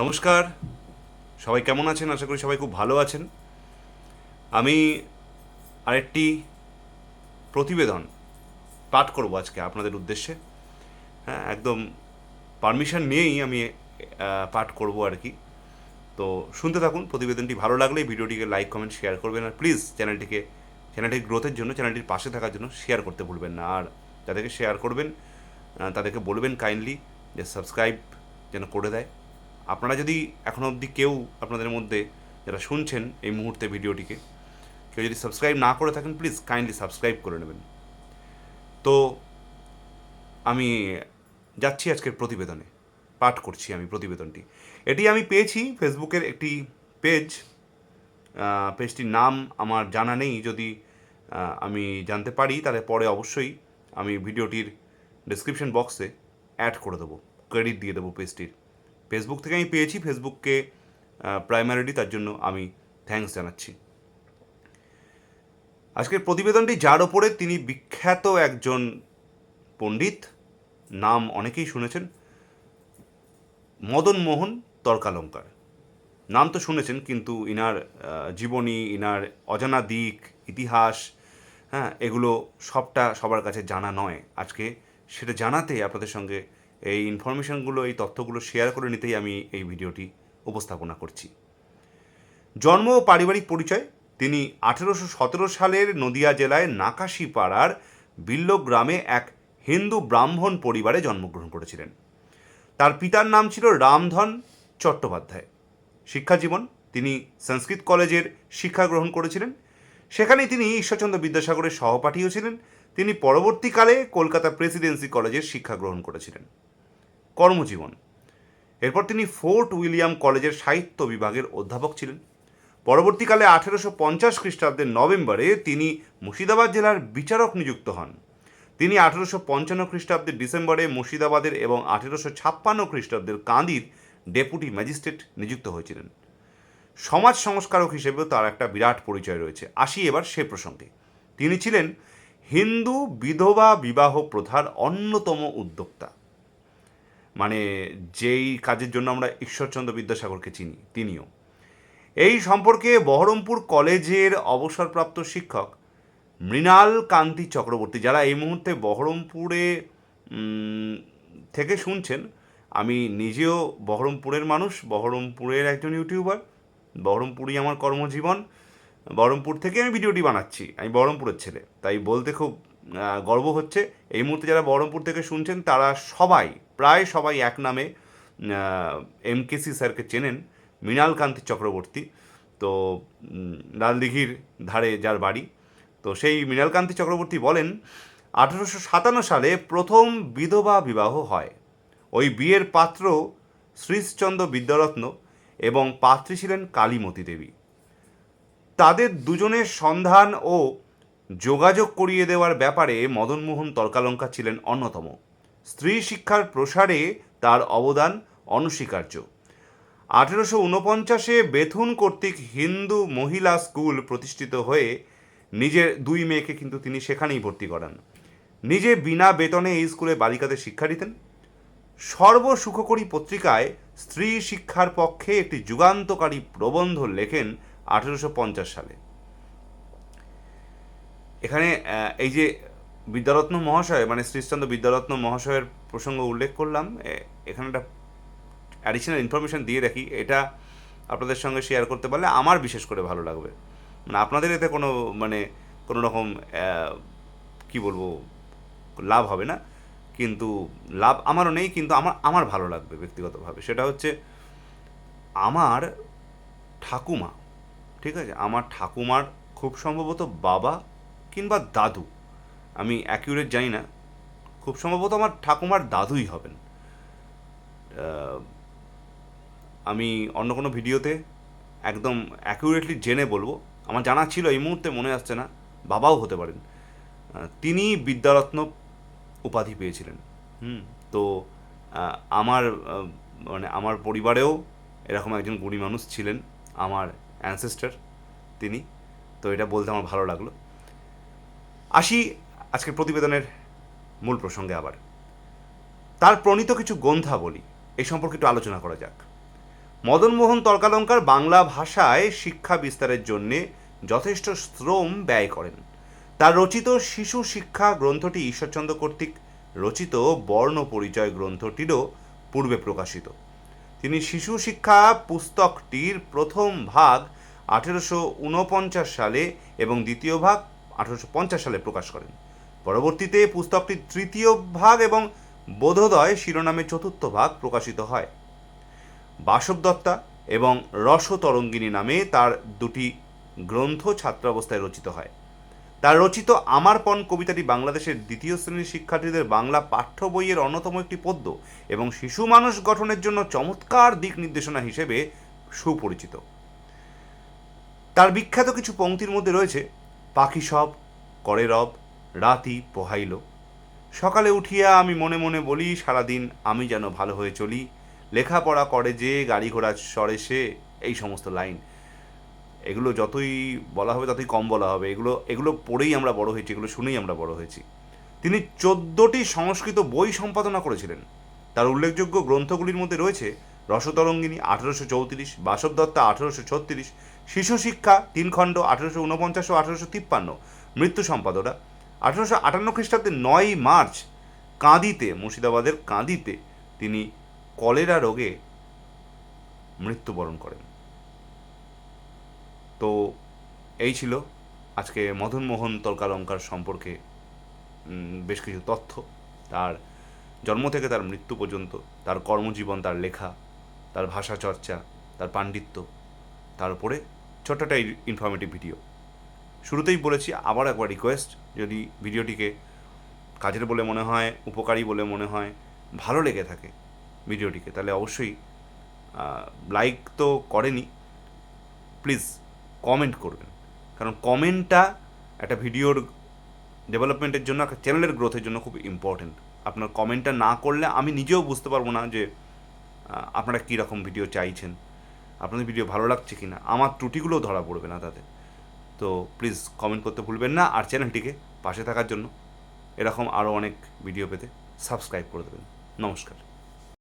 নমস্কার। সবাই কেমন আছেন? আশা করি সবাই খুব ভালো আছেন। আমি আরেকটি প্রতিবেদন পাঠ করব আজকে আপনাদের উদ্দেশ্যে। হ্যাঁ একদম পারমিশন নিয়েই আমি পাঠ করব আর কি। তো শুনতে থাকুন, প্রতিবেদনটি ভালো লাগলে ভিডিওটিকে লাইক কমেন্ট শেয়ার করবেন আর প্লিজ চ্যানেলটিকে চ্যানেলটির গ্রোথের জন্য চ্যানেলটির পাশে থাকার জন্য শেয়ার করতে ভুলবেন না। আর যাদেরকে শেয়ার করবেন তাদেরকে বলবেন কাইন্ডলি যে সাবস্ক্রাইব যেন করে দেয়। আপনারা যদি এখনও অবধি কেউ আপনাদের মধ্যে যারা শুনছেন এই মুহূর্তে ভিডিওটিকে, কেউ যদি সাবস্ক্রাইব না করে থাকেন প্লিজ কাইন্ডলি সাবস্ক্রাইব করে নেবেন। তো আমি যাচ্ছি আজকের প্রতিবেদনে, পাঠ করছি আমি প্রতিবেদনটি। এটি আমি পেয়েছি ফেসবুকের একটি পেজ পেজটির নাম আমার জানা নেই, যদি আমি জানতে পারি, তাহলে পরে অবশ্যই আমি ভিডিওটির ডেসক্রিপশন বক্সে অ্যাড করে দেবো ক্রেডিট দিয়ে দেবো পেজটির ফেসবুক থেকে আমি পেয়েছি। ফেসবুককে প্রাইমারিলি তার জন্য আমি থ্যাঙ্কস জানাচ্ছি। আজকের প্রতিবেদনটি যার ওপরে তিনি বিখ্যাত একজন পণ্ডিত, নাম অনেকেই শুনেছেন, মদন মোহন তর্কালঙ্কার। নাম তো শুনেছেন, কিন্তু ইনার জীবনী, ইনার অজানা দিক, ইতিহাস হ্যাঁ এগুলো সবটা সবার কাছে জানা নয়। আজকে সেটা জানাতে আপনাদের সঙ্গে এই ইনফরমেশনগুলো এই তথ্যগুলো শেয়ার করে নিতেই আমি এই ভিডিওটি উপস্থাপনা করছি। জন্ম ও পারিবারিক পরিচয়, তিনি আঠেরোশো সতেরো সালের নদিয়া জেলায় নাকাশিপাড়ার বিল্ল গ্রামে এক হিন্দু ব্রাহ্মণ পরিবারে জন্মগ্রহণ করেছিলেন। তার পিতার নাম ছিল রামধন চট্টোপাধ্যায়। শিক্ষাজীবন তিনি সংস্কৃত কলেজের শিক্ষা গ্রহণ করেছিলেন। সেখানেই তিনি ঈশ্বরচন্দ্র বিদ্যাসাগরের সহপাঠীও ছিলেন। তিনি পরবর্তীকালে কলকাতা প্রেসিডেন্সি কলেজের শিক্ষা গ্রহণ করেছিলেন। কর্মজীবন। এরপর তিনি ফোর্ট উইলিয়াম কলেজের সাহিত্য বিভাগের অধ্যাপক ছিলেন। পরবর্তীকালে আঠেরোশো পঞ্চাশ খ্রিস্টাব্দের নভেম্বরে তিনি মুর্শিদাবাদ জেলার বিচারক নিযুক্ত হন। তিনি আঠেরোশো পঞ্চান্ন খ্রিস্টাব্দের ডিসেম্বরে মুর্শিদাবাদের এবং আঠেরোশো ছাপ্পান্ন খ্রিস্টাব্দের কাঁদির ডেপুটি ম্যাজিস্ট্রেট নিযুক্ত হয়েছিলেন। সমাজ সংস্কারক হিসেবেও তার একটা বিরাট পরিচয় রয়েছে। আসি এবার সে প্রসঙ্গে। তিনি ছিলেন হিন্দু বিধবা বিবাহ প্রথার অন্যতম উদ্যোক্তা। মানে যেই কাজের জন্য আমরা ঈশ্বরচন্দ্র বিদ্যাসাগরকে চিনি, তিনিও। এই সম্পর্কে বহরমপুর কলেজের অবসরপ্রাপ্ত শিক্ষক মৃণাল কান্তি চক্রবর্তী, যারা এই মুহূর্তে বহরমপুরে থেকে শুনছেন, আমি নিজেও বহরমপুরের মানুষ, বহরমপুরের একজন ইউটিউবার, বহরমপুরই আমার কর্মজীবন, বহরমপুর থেকে আমি ভিডিওটি বানাচ্ছি, আমি বহরমপুরের ছেলে, তাই বলতে খুব গর্ব হচ্ছে। এই মুহূর্তে যারা বহরমপুর থেকে শুনছেন, তারা সবাই, প্রায় সবাই এক নামে এম কেসি স্যারকে চেনেন, মৃণাল কান্তি চক্রবর্তী। তো লালদিঘির ধারে যার বাড়ি। তো সেই মৃণালকান্তি চক্রবর্তী বলেন, আঠেরোশো সাতান্ন সালে প্রথম বিধবা বিবাহ হয়। ওই বিয়ের পাত্র শ্রীশচন্দ্র বিদ্যারত্ন এবং পাত্রী ছিলেন কালীমতী দেবী। তাদের দুজনের সন্ধান ও যোগাযোগ করিয়ে দেওয়ার ব্যাপারে মদনমোহন তর্কালঙ্কা ছিলেন অন্যতম। স্ত্রী শিক্ষার প্রসারে তার অবদান অনস্বীকার্য। আঠেরোশো উনপঞ্চাশে বেথুন কর্তৃক হিন্দু মহিলা স্কুল প্রতিষ্ঠিত হয়ে নিজের দুই মেয়েকে কিন্তু তিনি সেখানেই ভর্তি করান। নিজে বিনা বেতনে এই স্কুলে বালিকাদের শিক্ষা দিতেন। সর্বসুখকরী পত্রিকায় স্ত্রী শিক্ষার পক্ষে একটি যুগান্তকারী প্রবন্ধ লেখেন আঠেরোশো পঞ্চাশ সালে। এখানে এই যে বিদ্যারত্ন মহাশয় মানে শ্রীশচন্দ্র বিদ্যারত্ন মহাশয়ের প্রসঙ্গ উল্লেখ করলাম এখানে একটা অ্যাডিশনাল ইনফরমেশন দিয়ে রাখি। এটা আপনাদের সঙ্গে শেয়ার করতে পারলে আমার বিশেষ করে ভালো লাগবে। মানে আপনাদের এতে কোনো মানে কোনো রকম কি বলব, লাভ হবে না। কিন্তু লাভ আমারও নেই, কিন্তু আমার আমার ভালো লাগবে ব্যক্তিগতভাবে। সেটা হচ্ছে আমার ঠাকুমা, ঠিক আছে? আমার ঠাকুমার খুব সম্ভবত বাবা কিংবা দাদু, আমি অ্যাকিউরেট জানি না। খুব সম্ভবত আমার ঠাকুমার দাদুই হবেন। আমি অন্য কোনো ভিডিওতে একদম অ্যাকিউরেটলি জেনে বলব। আমার জানা ছিল এই মুহূর্তে, মনে আসছে না। বাবাও হতে পারেন। তিনি বিদ্যারত্ন উপাধি পেয়েছিলেন। হুম, তো আমার মানে আমার পরিবারেও এরকম একজন গুণী মানুষ ছিলেন। আমার অ্যানসেস্টার তিনি। তো এটা বলতে আমার ভালো লাগল। আসি আজকের প্রতিবেদনের মূল প্রসঙ্গে আবার। তার প্রণীত কিছু গ্রন্থা বলি, এই সম্পর্কে একটু আলোচনা করা যাক। মদনমোহন তর্কালঙ্কার বাংলা ভাষায় শিক্ষা বিস্তারের জন্যে যথেষ্ট শ্রম ব্যয় করেন। তার রচিত শিশু শিক্ষা গ্রন্থটি ঈশ্বরচন্দ্র কর্তৃক রচিত বর্ণ পরিচয় গ্রন্থটিরও পূর্বে প্রকাশিত। তিনি শিশু শিক্ষা পুস্তকটির প্রথম ভাগ আঠেরোশো উনপঞ্চাশ সালে এবং দ্বিতীয় ভাগ আঠেরোশো সালে প্রকাশ করেন। পরবর্তীতে পুস্তকটির তৃতীয় ভাগ এবং বোধোদয় শিরোনামে চতুর্থ ভাগ প্রকাশিত হয়। বাসব দত্তা এবং রসতরঙ্গিনী নামে তার দুটি গ্রন্থ ছাত্রাবস্থায় রচিত হয়। তার রচিত আমার পণ কবিতাটি বাংলাদেশের দ্বিতীয় শ্রেণির শিক্ষার্থীদের বাংলা পাঠ্য বইয়ের অন্যতম একটি পদ্য এবং শিশু মানুষ গঠনের জন্য চমৎকার দিক নির্দেশনা হিসেবে সুপরিচিত। তার বিখ্যাত কিছু পংক্তির মধ্যে রয়েছে পাখি সব, করে রব রাতি পোহাইল। সকালে উঠিয়া আমি মনে মনে বলি, সারাদিন আমি যেন ভালো হয়ে চলি, লেখাপড়া করে যে গাড়ি ঘোড়া সরে সে, এই সমস্ত লাইন। এগুলো যতই বলা হবে, ততই কম বলা হবে। এগুলো এগুলো পড়েই আমরা বড় হয়েছি, এগুলো শুনেই আমরা বড় হয়েছি। তিনি চোদ্দোটি সংস্কৃত বই সম্পাদনা করেছিলেন। তার উল্লেখযোগ্য গ্রন্থগুলির মধ্যে রয়েছে রসতরঙ্গিনী আঠেরোশো চৌত্রিশ, বাসব দত্তা আঠেরোশো ছত্রিশ, শিশু শিক্ষা তিন খণ্ড আঠেরোশো উনপঞ্চাশ ও আঠেরোশো তিপ্পান্ন। মৃত্যু সম্পাদনা, আঠেরোশো আটান্ন খ্রিস্টাব্দে নয় মার্চ, কাঁদিতে, মুর্শিদাবাদের কাঁদিতে তিনি কলেরা রোগে মৃত্যুবরণ করেন। তো এই ছিল আজকে মদনমোহন তর্কালঙ্কার সম্পর্কে বেশ কিছু তথ্য। তার জন্ম থেকে তার মৃত্যু পর্যন্ত, তার কর্মজীবন, তার লেখা তার ভাষা চর্চা, তার পাণ্ডিত্য, তার উপরে ছোট্ট একটা ইনফরমেটিভ ভিডিও শুরুতেই বলেছি, আবার একবার রিকোয়েস্ট যদি ভিডিওটিকে কাজের বলে মনে হয়, উপকারী বলে মনে হয়, ভালো লেগে থাকে ভিডিওটিকে তাহলে অবশ্যই লাইক তো করেনি প্লিজ কমেন্ট করবেন। কারণ কমেন্টটা একটা ভিডিওর ডেভেলপমেন্টের জন্য, একটা চ্যানেলের গ্রোথের জন্য খুব ইম্পর্টেন্ট আপনার কমেন্টটা না করলে আমি নিজেও বুঝতে পারব না যে আপনারা কীরকম ভিডিও চাইছেন? আপনাদের ভিডিও ভালো লাগছে কি না আমার ত্রুটিগুলোও ধরা পড়বে না তাতে। তো প্লিজ কমেন্ট করতে ভুলবেন না আর চ্যানেলটিকে পাশে থাকার জন্য এরকম আরও অনেক ভিডিও পেতে সাবস্ক্রাইব করে দেবেন। নমস্কার।